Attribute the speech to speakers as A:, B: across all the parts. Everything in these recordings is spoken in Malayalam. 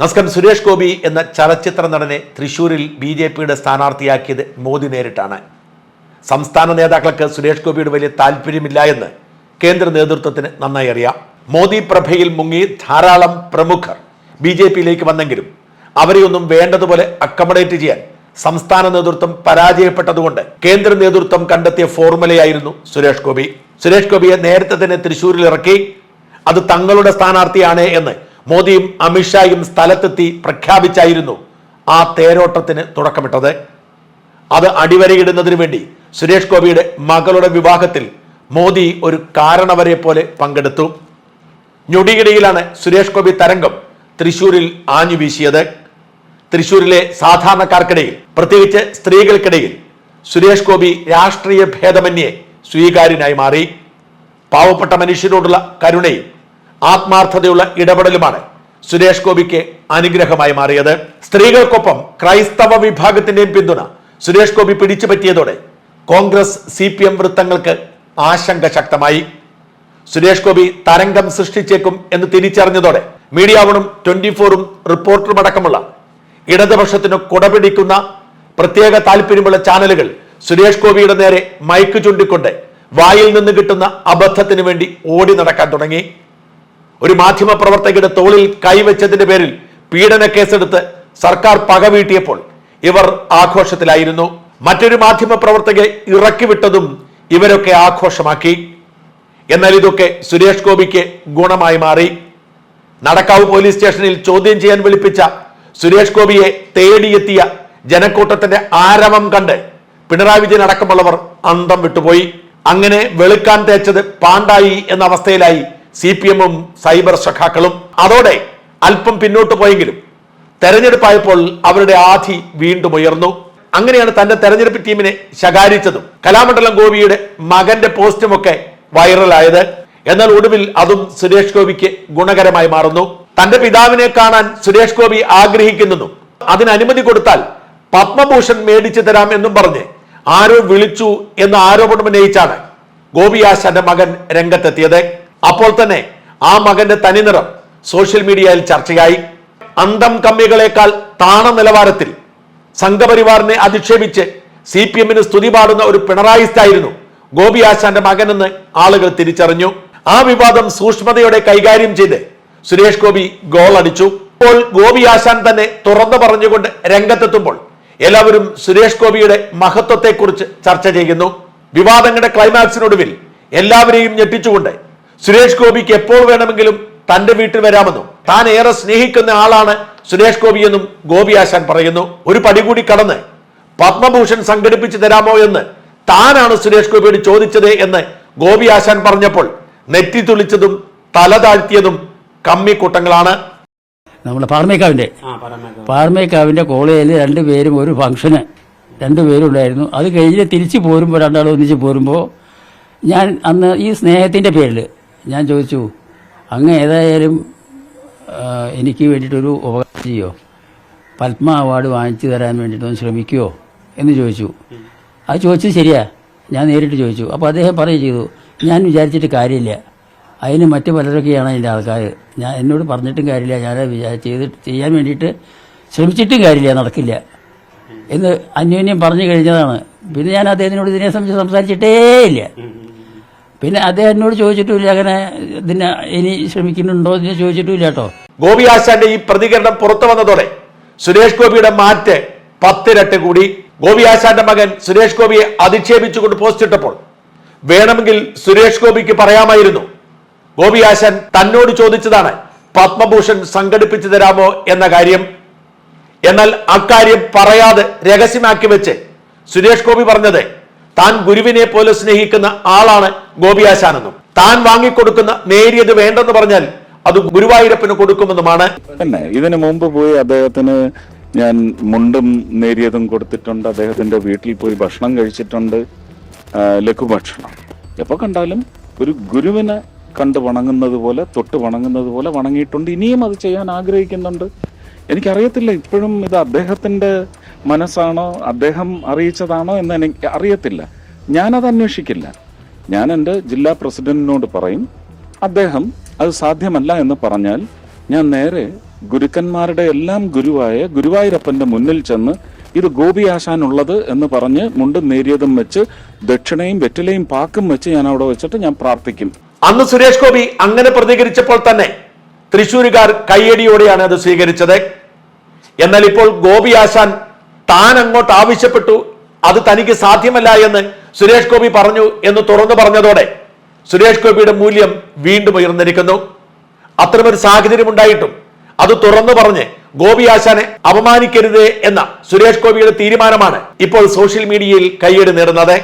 A: നമസ്കാരം. സുരേഷ് ഗോപി എന്ന ചലച്ചിത്ര നടനെ തൃശൂരിൽ ബി ജെ പിയുടെ സ്ഥാനാർത്ഥിയാക്കിയത് മോദി നേരിട്ടാണ്. സംസ്ഥാന നേതാക്കൾക്ക് സുരേഷ് ഗോപിയുടെ വലിയ താല്പര്യമില്ല എന്ന് കേന്ദ്ര നേതൃത്വത്തിന് നന്നായി അറിയാം. മോദി പ്രഭയിൽ മുങ്ങി ധാരാളം പ്രമുഖർ ബി ജെ പിയിലേക്ക് വന്നെങ്കിലും അവരെയൊന്നും വേണ്ടതുപോലെ അക്കമഡേറ്റ് ചെയ്യാൻ സംസ്ഥാന നേതൃത്വം പരാജയപ്പെട്ടതുകൊണ്ട് കേന്ദ്ര നേതൃത്വം കണ്ടെത്തിയ ഫോർമുലയായിരുന്നു സുരേഷ് ഗോപി. സുരേഷ് ഗോപിയെ നേരത്തെ തന്നെ തൃശൂരിൽ ഇറക്കി അത് തങ്ങളുടെ സ്ഥാനാർത്ഥിയാണ് എന്ന് മോദിയും അമിത്ഷായും സ്ഥലത്തെത്തി പ്രഖ്യാപിച്ചായിരുന്നു ആ തേരോട്ടത്തിന് തുടക്കമിട്ടത്. അത് അടിവരയിടുന്നതിന് വേണ്ടി സുരേഷ് ഗോപിയുടെ മകളുടെ വിവാഹത്തിൽ മോദി ഒരു കാരണവരെ പോലെ പങ്കെടുത്തു. ഞൊടിയിടയിലാണ് സുരേഷ് ഗോപി തരംഗം തൃശൂരിൽ ആഞ്ഞു വീശിയത്. തൃശൂരിലെ സാധാരണക്കാർക്കിടയിൽ പ്രത്യേകിച്ച് സ്ത്രീകൾക്കിടയിൽ സുരേഷ് ഗോപി രാഷ്ട്രീയ ഭേദമന്യേ സ്വീകാര്യനായി മാറി. പാവപ്പെട്ട മനുഷ്യരോടുള്ള കരുണയും ആത്മാർത്ഥതയുള്ള ഇടപെടലുമാണ് സുരേഷ് ഗോപിക്ക് അനുഗ്രഹമായി മാറിയത്. സ്ത്രീകൾക്കൊപ്പം ക്രൈസ്തവ വിഭാഗത്തിന്റെയും പിന്തുണ സുരേഷ് ഗോപി പിടിച്ചു പറ്റിയതോടെ കോൺഗ്രസ് സി പി എം വൃത്തങ്ങൾക്ക് ആശങ്ക ശക്തമായി. സുരേഷ് ഗോപി തരംഗം സൃഷ്ടിച്ചേക്കും എന്ന് തിരിച്ചറിഞ്ഞതോടെ മീഡിയ വണും ട്വന്റി ഫോറും റിപ്പോർട്ടറും അടക്കമുള്ള ഇടതുപക്ഷത്തിന് കുടപിടിക്കുന്ന പ്രത്യേക താല്പര്യമുള്ള ചാനലുകൾ സുരേഷ് ഗോപിയുടെ നേരെ മൈക്ക് ചൂണ്ടിക്കൊണ്ട് വായിൽ നിന്ന് കിട്ടുന്ന അബദ്ധത്തിന് വേണ്ടി ഓടി നടക്കാൻ തുടങ്ങി. ഒരു മാധ്യമ പ്രവർത്തകയുടെ തോളിൽ കൈവച്ചതിന്റെ പേരിൽ പീഡന കേസെടുത്ത് സർക്കാർ പകവീട്ടിയപ്പോൾ ഇവർ ആഘോഷത്തിലായിരുന്നു. മറ്റൊരു മാധ്യമ പ്രവർത്തകയെ ഇറക്കിവിട്ടതും ഇവരൊക്കെ ആഘോഷമാക്കി. എന്നാൽ ഇതൊക്കെ സുരേഷ് ഗോപിക്ക് ഗുണമായി മാറി. നടക്കാവ് പോലീസ് സ്റ്റേഷനിൽ ചോദ്യം ചെയ്യാൻ വിളിപ്പിച്ച സുരേഷ് ഗോപിയെ തേടിയെത്തിയ ജനക്കൂട്ടത്തിന്റെ ആരവം കണ്ട് പിണറായി വിജയൻ അടക്കമുള്ളവർ അന്തം വിട്ടുപോയി. അങ്ങനെ വെളുക്കാൻ തേച്ചത് പാണ്ടായി എന്ന അവസ്ഥയിലായി സി പി എമ്മും സൈബർ സഖാക്കളും അതോടെ അല്പം പിന്നോട്ട് പോയെങ്കിലും തെരഞ്ഞെടുപ്പായപ്പോൾ അവരുടെ ആധി വീണ്ടും ഉയർന്നു. അങ്ങനെയാണ് തന്റെ തെരഞ്ഞെടുപ്പ് ടീമിനെ ശകാരിച്ചതും. കലാമണ്ഡലം ഗോപിയുടെ മകന്റെ പോസ്റ്റുമൊക്കെ വൈറലായത്. എന്നാൽ ഒടുവിൽ അതും സുരേഷ് ഗോപിക്ക് ഗുണകരമായി മാറുന്നു. തന്റെ പിതാവിനെ കാണാൻ സുരേഷ് ഗോപി ആഗ്രഹിക്കുന്നെന്നും അതിന് അനുമതി കൊടുത്താൽ പത്മഭൂഷൺ മേടിച്ചു തരാം എന്നും പറഞ്ഞ് ആരോ വിളിച്ചു എന്ന ആരോപണം ഉന്നയിച്ചാണ് ഗോപിയാശന്റെ മകൻ രംഗത്തെത്തിയത്. അപ്പോൾ തന്നെ ആ മകന്റെ തനിനിറം സോഷ്യൽ മീഡിയയിൽ ചർച്ചയായി. അന്തം കമ്മികളെക്കാൾ താണ നിലവാരത്തിൽ സംഘപരിവാറിനെ അധിക്ഷേപിച്ച് സി പി എമ്മിന് സ്തുതി പാടുന്ന ഒരു പിണറായിസ്റ്റായിരുന്നു ഗോപി ആശാന്റെ മകനെന്ന് ആളുകൾ തിരിച്ചറിഞ്ഞു. ആ വിവാദം സൂക്ഷ്മതയോടെ കൈകാര്യം ചെയ്ത് സുരേഷ് ഗോപി ഗോൾ അടിച്ചു. ഇപ്പോൾ ഗോപി ആശാൻ തന്നെ തുറന്നു പറഞ്ഞുകൊണ്ട് രംഗത്തെത്തുമ്പോൾ എല്ലാവരും സുരേഷ് ഗോപിയുടെ മഹത്വത്തെക്കുറിച്ച് ചർച്ച ചെയ്യുന്നു. വിവാദങ്ങളുടെ ക്ലൈമാക്സിനൊടുവിൽ എല്ലാവരെയും ഞെട്ടിച്ചുകൊണ്ട് സുരേഷ് ഗോപിക്ക് എപ്പോൾ വേണമെങ്കിലും തന്റെ വീട്ടിൽ വരാമെന്നും താൻ ഏറെ സ്നേഹിക്കുന്ന ആളാണ് സുരേഷ് ഗോപി എന്നും ഗോപി ആശാൻ പറയുന്നു. ഒരു പടി കൂടി കടന്ന് പത്മഭൂഷൺ സംഘടിപ്പിച്ചു തരാമോ എന്ന് താനാണ് സുരേഷ് ഗോപിയോട് ചോദിച്ചത് എന്ന് ഗോപി ആശാൻ പറഞ്ഞപ്പോൾ നെറ്റി തുളിച്ചതും തല താഴ്ത്തിയതും കമ്മിക്കൂട്ടങ്ങളാണ്.
B: നമ്മുടെ പാർമേക്കാവിന്റെ പാർമേക്കാവിന്റെ കോളേജിൽ രണ്ടുപേരും ഒരു ഫംഗ്ഷന് രണ്ടുപേരും ഉണ്ടായിരുന്നു. അത് കഴിഞ്ഞ് തിരിച്ചു പോരുമ്പോൾ രണ്ടാളും ഒന്നിച്ച് പോരുമ്പോൾ ഞാൻ അന്ന് ഈ സ്നേഹത്തിന്റെ പേരിൽ ഞാൻ ചോദിച്ചു അങ്ങ് ഏതായാലും എനിക്ക് വേണ്ടിയിട്ടൊരു ഉപകാരം ചെയ്യോ? പത്മ അവാർഡ് വാങ്ങിച്ചു തരാൻ വേണ്ടിയിട്ടൊന്ന് ശ്രമിക്കുമോ എന്ന് ചോദിച്ചു. അത് ചോദിച്ചത് ശരിയാ. ഞാൻ നേരിട്ട് ചോദിച്ചു. അപ്പോൾ അദ്ദേഹം പറയുകയും ചെയ്തു ഞാൻ വിചാരിച്ചിട്ട് കാര്യമില്ല. അതിന് മറ്റു പലരൊക്കെയാണ് അതിന്റെ ആൾക്കാർ ഞാൻ എന്നോട് പറഞ്ഞിട്ടും കാര്യമില്ല. ഞാൻ ചെയ്തിട്ട് ചെയ്യാൻ വേണ്ടിയിട്ട് ശ്രമിച്ചിട്ടും കാര്യമില്ല. നടക്കില്ല. എന്ന് അന്യോന്യം പറഞ്ഞു കഴിഞ്ഞതാണ്. പിന്നെ ഞാൻ അദ്ദേഹത്തിനോട് ഇതിനെ സംബന്ധിച്ച് സംസാരിച്ചിട്ടേ ഇല്ല പിന്നെ അദ്ദേഹം എന്നോട് ചോദിച്ചിട്ടില്ല അങ്ങനെ ഇതിന് ഇനി ശ്രമിക്കുന്നുണ്ടോ എന്ന് ചോദിച്ചിട്ടില്ല കേട്ടോ.
A: ഗോപി ആശാന്റെ ഈ പ്രതികരണം പുറത്തു വന്നതോടെ സുരേഷ് ഗോപിയുടെ മാറ്റ് പത്തിരട്ട് കൂടി. ഗോപി ആശാന്റെ മകൻ സുരേഷ് ഗോപിയെ അധിക്ഷേപിച്ചുകൊണ്ട് പോസ്റ്റ് ഇട്ടപ്പോൾ വേണമെങ്കിൽ സുരേഷ് ഗോപിക്ക് പറയാമായിരുന്നു. ഗോപി ആശാൻ തന്നോട് ചോദിച്ചതാണ് പത്മഭൂഷൺ സംഘടിപ്പിച്ചു തരാമോ എന്ന കാര്യം. എന്നാൽ അക്കാര്യം പറയാതെ രഹസ്യമാക്കി വെച്ച് സുരേഷ് ഗോപി പറഞ്ഞത് താൻ ഗുരുവിനെ പോലെ സ്നേഹിക്കുന്ന ആളാണ് ഗോപിയാശാനെന്നും. താൻ വാങ്ങിക്കൊടുക്കുന്ന നേരിയത് വേണ്ടെന്ന് പറഞ്ഞാൽ അത് ഗുരുവായൂരപ്പന് കൊടുക്കുമെന്നുമാണ്.
C: തന്നെ ഇതിനു മുമ്പ് പോയി അദ്ദേഹത്തിന് ഞാൻ മുണ്ടും നേരിയതും കൊടുത്തിട്ടുണ്ട്. അദ്ദേഹത്തിന്റെ വീട്ടിൽ പോയി ഭക്ഷണം കഴിച്ചിട്ടുണ്ട്. ലഘുഭക്ഷണം. എപ്പോ കണ്ടാലും ഒരു ഗുരുവിനെ കണ്ട് വണങ്ങുന്നത് പോലെ തൊട്ട് വണങ്ങുന്നത് പോലെ വണങ്ങിയിട്ടുണ്ട്. ഇനിയും അത് ചെയ്യാൻ ആഗ്രഹിക്കുന്നുണ്ട്. എനിക്കറിയത്തില്ല ഇപ്പോഴും ഇത് അദ്ദേഹത്തിന്റെ മനസ്സാണോ? അദ്ദേഹം അറിയിച്ചതാണോ എന്ന് എനിക്ക് അറിയത്തില്ല. ഞാനത് അന്വേഷിക്കില്ല. ഞാൻ എന്റെ ജില്ലാ പ്രസിഡന്റിനോട് പറയും അദ്ദേഹം അത് സാധ്യമല്ല എന്ന് പറഞ്ഞാൽ ഞാൻ നേരെ ഗുരുക്കന്മാരുടെ എല്ലാം ഗുരുവായ ഗുരുവായൂരപ്പന്റെ മുന്നിൽ ചെന്ന് ഇത് ഗോപി ആശാനുള്ളത് എന്ന് പറഞ്ഞ് മുണ്ടും നേരിയതും വെച്ച് ദക്ഷിണയും വെറ്റിലയും പാക്കും വെച്ച് ഞാൻ അവിടെ വെച്ചിട്ട് ഞാൻ പ്രാർത്ഥിക്കും.
A: അന്ന് സുരേഷ് ഗോപി അങ്ങനെ പ്രതികരിച്ചപ്പോൾ തന്നെ തൃശൂരുകാർ കയ്യടിയോടെയാണ് അത് സ്വീകരിച്ചത്. എന്നാൽ ഇപ്പോൾ ഗോപി ആശാൻ താൻ അങ്ങോട്ട് ആവശ്യപ്പെട്ടു. അത് തനിക്ക് സാധ്യമല്ല എന്ന് സുരേഷ് ഗോപി പറഞ്ഞു എന്ന് തുറന്നു പറഞ്ഞതോടെ സുരേഷ് ഗോപിയുടെ മൂല്യം വീണ്ടും ഉയർന്നിരിക്കുന്നു. അത്തരമൊരു സാഹചര്യം ഉണ്ടായിട്ടും അത് തുറന്നു പറഞ്ഞ് ഗോപി ആശാനെ അപമാനിക്കരുത് എന്ന സുരേഷ് ഗോപിയുടെ തീരുമാനമാണ് ഇപ്പോൾ സോഷ്യൽ മീഡിയയിൽ കയ്യേട് നേടുന്നത്.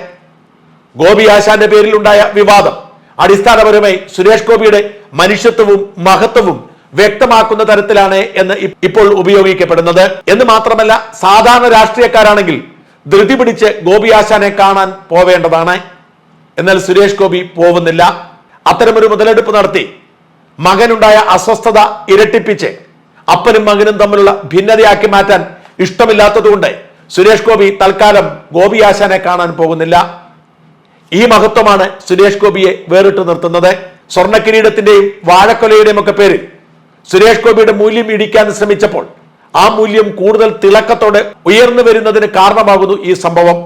A: ഗോപി ആശാന്റെ പേരിലുണ്ടായ വിവാദം അടിസ്ഥാനപരമായി സുരേഷ് ഗോപിയുടെ മനുഷ്യത്വവും മഹത്വവും വ്യക്തമാക്കുന്ന തരത്തിലാണ് എന്ന് ഇപ്പോൾ ഉപയോഗിക്കപ്പെടുന്നത്. എന്ന് മാത്രമല്ല സാധാരണ രാഷ്ട്രീയക്കാരാണെങ്കിൽ ധൃതി പിടിച്ച് ഗോപി ആശാനെ കാണാൻ പോവേണ്ടതാണ്. എന്നാൽ സുരേഷ് ഗോപി പോവുന്നില്ല. അത്തരമൊരു മുതലെടുപ്പ് നടത്തി മകനുണ്ടായ അസ്വസ്ഥത ഇരട്ടിപ്പിച്ച് അപ്പനും മകനും തമ്മിലുള്ള ഭിന്നതയാക്കി മാറ്റാൻ ഇഷ്ടമില്ലാത്തതുകൊണ്ട് സുരേഷ് ഗോപി തൽക്കാലം ഗോപി ആശാനെ കാണാൻ പോകുന്നില്ല. ഈ മഹത്വമാണ് സുരേഷ് ഗോപിയെ വേറിട്ട് നിർത്തുന്നത്. സ്വർണ കിരീടത്തിന്റെയും വാഴക്കൊലയുടെയും ഒക്കെ പേരിൽ സുരേഷ് ഗോപിയുടെ മൂല്യം ഇടിക്കാൻ ശ്രമിച്ചപ്പോൾ ആ മൂല്യം കൂടുതൽ തിളക്കത്തോടെ ഉയർന്നു വരുന്നതിന് കാരണമാകുന്നു ഈ സംഭവം.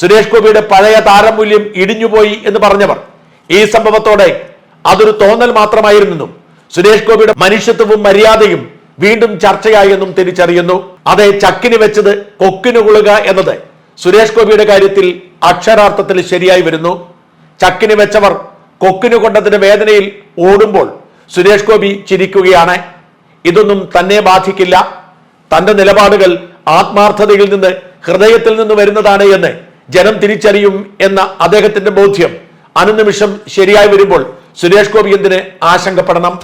A: സുരേഷ് ഗോപിയുടെ പഴയ താരമൂല്യം ഇടിഞ്ഞുപോയി എന്ന് പറഞ്ഞവർ ഈ സംഭവത്തോടെ അതൊരു തോന്നൽ മാത്രമായിരുന്നെന്നും സുരേഷ് ഗോപിയുടെ മനുഷ്യത്വവും മര്യാദയും വീണ്ടും ചർച്ചയായി എന്നും തിരിച്ചറിയുന്നു. അതെ ചക്കിന് വെച്ചത് കൊക്കിന് കൊള്ളുക എന്നത് സുരേഷ് ഗോപിയുടെ കാര്യത്തിൽ അക്ഷരാർത്ഥത്തിൽ ശരിയായി വരുന്നു. ചക്കിന് വെച്ചവർ കൊക്കിനു കൊണ്ടതിന്റെ വേദനയിൽ ഓടുമ്പോൾ സുരേഷ് ഗോപി ചിരിക്കുകയാണ്. ഇതൊന്നും തന്നെ ബാധിക്കില്ല. തന്റെ നിലപാടുകൾ ആത്മാർത്ഥതയിൽ നിന്ന് ഹൃദയത്തിൽ നിന്ന് വരുന്നതാണ് എന്ന് ജനം തിരിച്ചറിയും എന്ന അദ്ദേഹത്തിന്റെ ബോധ്യം. അനുനിമിഷം ശരിയായി വരുമ്പോൾ സുരേഷ് ഗോപി എന്തിന് ആശങ്കപ്പെടണം?